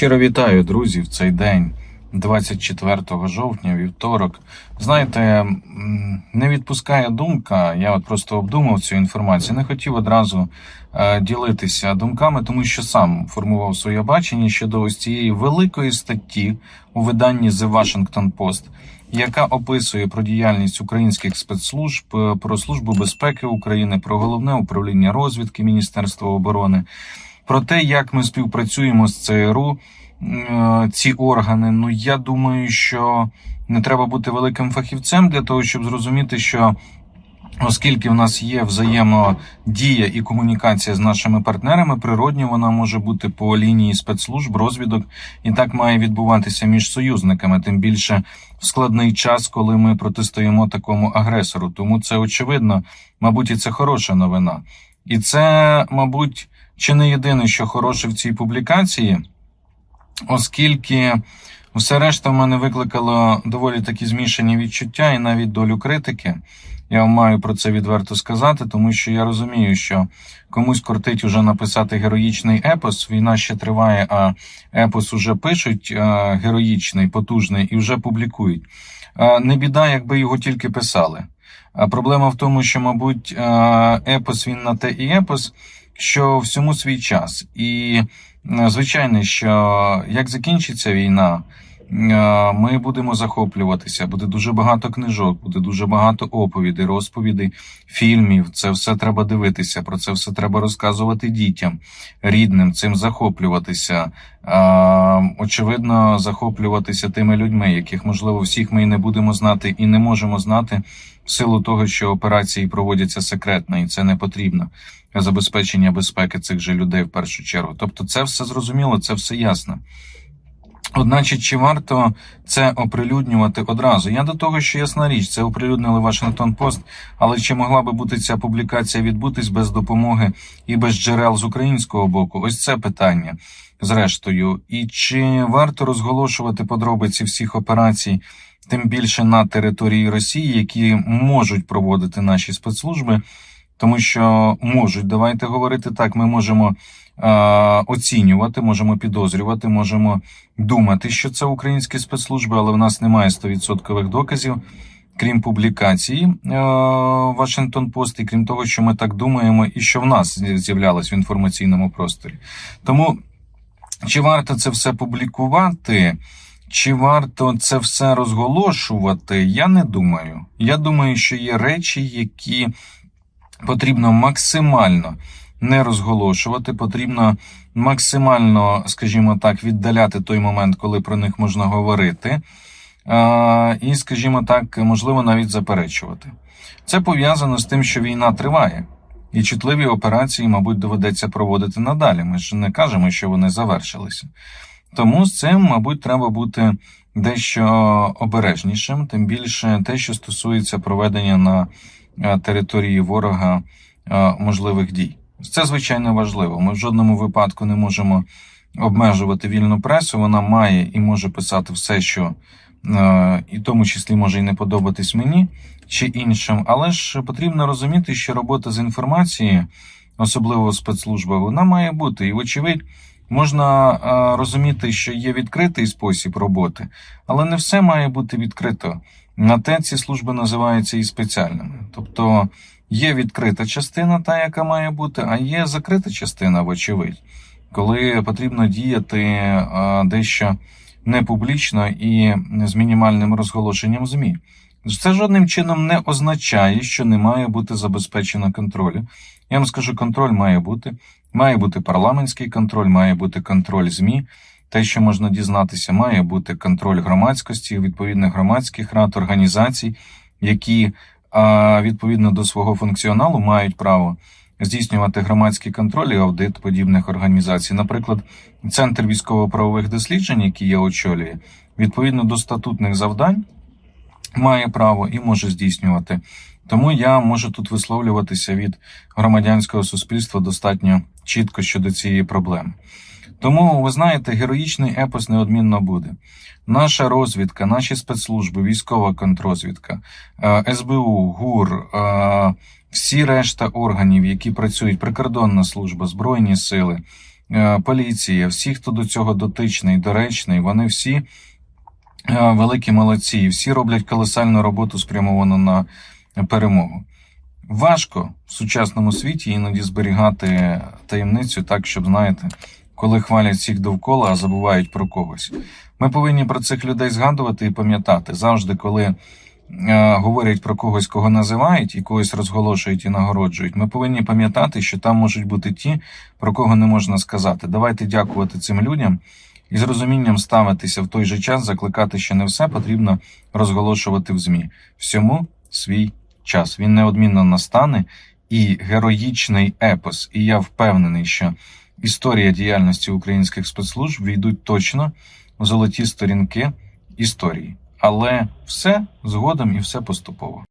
Щиро вітаю, друзі, в цей день, 24 жовтня, вівторок. Знаєте, не відпускає думка. Я от просто обдумав цю інформацію. Не хотів одразу е, ділитися думками, тому що сам формував своє бачення щодо ось цієї великої статті у виданні The Washington Post, яка описує про діяльність українських спецслужб, е, про службу безпеки України, про головне управління розвідки Міністерства оборони про те, як ми співпрацюємо з ЦРУ, е, ці органи. Ну я думаю, що не треба бути великим фахівцем для того, щоб зрозуміти, що. Оскільки в нас є взаємодія і комунікація з нашими партнерами, природньо вона може бути по лінії спецслужб, розвідок, і так має відбуватися між союзниками, тим більше в складний час, коли ми протистоїмо такому агресору. Тому це очевидно, мабуть, і це хороша новина. І це, мабуть, чи не єдине, що хороше в цій публікації, оскільки все решта в мене викликало доволі такі змішані відчуття і навіть долю критики. Я маю про це відверто сказати, тому що я розумію, що комусь кортить уже написати героїчний епос. Війна ще триває, а епос уже пишуть е, героїчний, потужний і вже публікують. Е, Не біда, якби його тільки писали. А Проблема в тому, що, мабуть, е, епос він на те і епос, що всьому свій час. І е, звичайно, що як закінчиться війна, ми будемо захоплюватися. Буде дуже багато книжок, буде дуже багато оповідей, розповідей, фільмів. Це все треба дивитися. Про це все треба розказувати дітям, рідним, цим захоплюватися. Е, Очевидно, захоплюватися тими людьми, яких можливо всіх ми і не будемо знати, і не можемо знати в силу того, що операції проводяться секретно, і це не потрібно забезпечення безпеки цих же людей в першу чергу. Тобто, це все зрозуміло, це все ясно. Одначе, чи варто це оприлюднювати одразу? Я до того, що ясна річ, це оприлюднили Вашингтон Пост, але чи могла би бути ця публікація відбутись без допомоги і без джерел з українського боку? Ось це питання. Зрештою, і чи варто розголошувати подробиці всіх операцій, тим більше на території Росії, які можуть проводити наші спецслужби? Тому що можуть, давайте говорити так, ми можемо оцінювати, можемо підозрювати, можемо думати, що це українські спецслужби, але в нас немає 100% доказів, крім публікації е, Вашингтон Пост, і крім того, що ми так думаємо, і що в нас з'являлось в інформаційному просторі. Тому чи варто це все публікувати? Чи варто це все розголошувати? Я не думаю. Я думаю, що є речі, які потрібно максимально не розголошувати, потрібно максимально, скажімо так, віддаляти той момент, коли про них можна говорити, і, скажімо так, можливо, навіть заперечувати. Це пов'язано з тим, що війна триває, і чутливі операції, мабуть, доведеться проводити надалі. Ми ж не кажемо, що вони завершилися. Тому з цим, мабуть, треба бути дещо обережнішим, тим більше те, що стосується проведення на е, території ворога е, можливих дій. Це звичайно важливо. Ми в жодному випадку не можемо обмежувати вільну пресу. Вона має і може писати все, що е, і в тому числі може і не подобатись мені чи іншим. Але ж потрібно розуміти, що робота з інформацією, особливо спецслужба, вона має бути і, вочевидь. Можна е, розуміти, що є відкритий спосіб роботи, але не все має бути відкрито. На те ці служби називаються і спеціальними. Тобто є відкрита частина, та яка має бути, а є закрита частина, вочевидь, коли потрібно діяти дещо не публічно і з мінімальним розголошенням ЗМІ. Це жодним чином не означає, що не має бути забезпечено контролю. Я вам скажу, контроль має бути. Має бути парламентський контроль, має бути контроль ЗМІ. Те, що можна дізнатися, має бути контроль громадськості, відповідних громадських рад, організацій, які відповідно до свого функціоналу мають право здійснювати громадський контроль і аудит подібних організацій. Наприклад, центр військово-правових досліджень, який я очолюю, відповідно до статутних завдань, має право і може здійснювати. Тому я можу тут висловлюватися від громадянського суспільства достатньо чітко щодо цієї проблеми. Тому, ви знаєте, героїчний епос неодмінно буде. Наша розвідка, наші спецслужби, військова контрозвідка, е, СБУ, ГУР, е, всі решта органів, які працюють, прикордонна служба, Збройні сили, е, поліція, всі, хто до цього дотичний, доречний, вони всі великі молодці, всі роблять колосальну роботу спрямовану на перемогу. Важко в сучасному світі іноді зберігати таємницю так, щоб знаєте, коли хвалять всіх довкола, а забувають про когось. Ми повинні про цих людей згадувати і пам'ятати завжди, коли е, говорять про когось, кого називають, і когось розголошують і нагороджують. Ми повинні пам'ятати, що там можуть бути ті, про кого не можна сказати. Давайте дякувати цим людям і з розумінням ставитися в той же час, закликати, що не все потрібно розголошувати в ЗМІ. Всьому свій час. Він неодмінно настане і героїчний епос. І я впевнений, що історія діяльності українських спецслужб війдуть точно в золоті сторінки історії. Але все згодом і все поступово.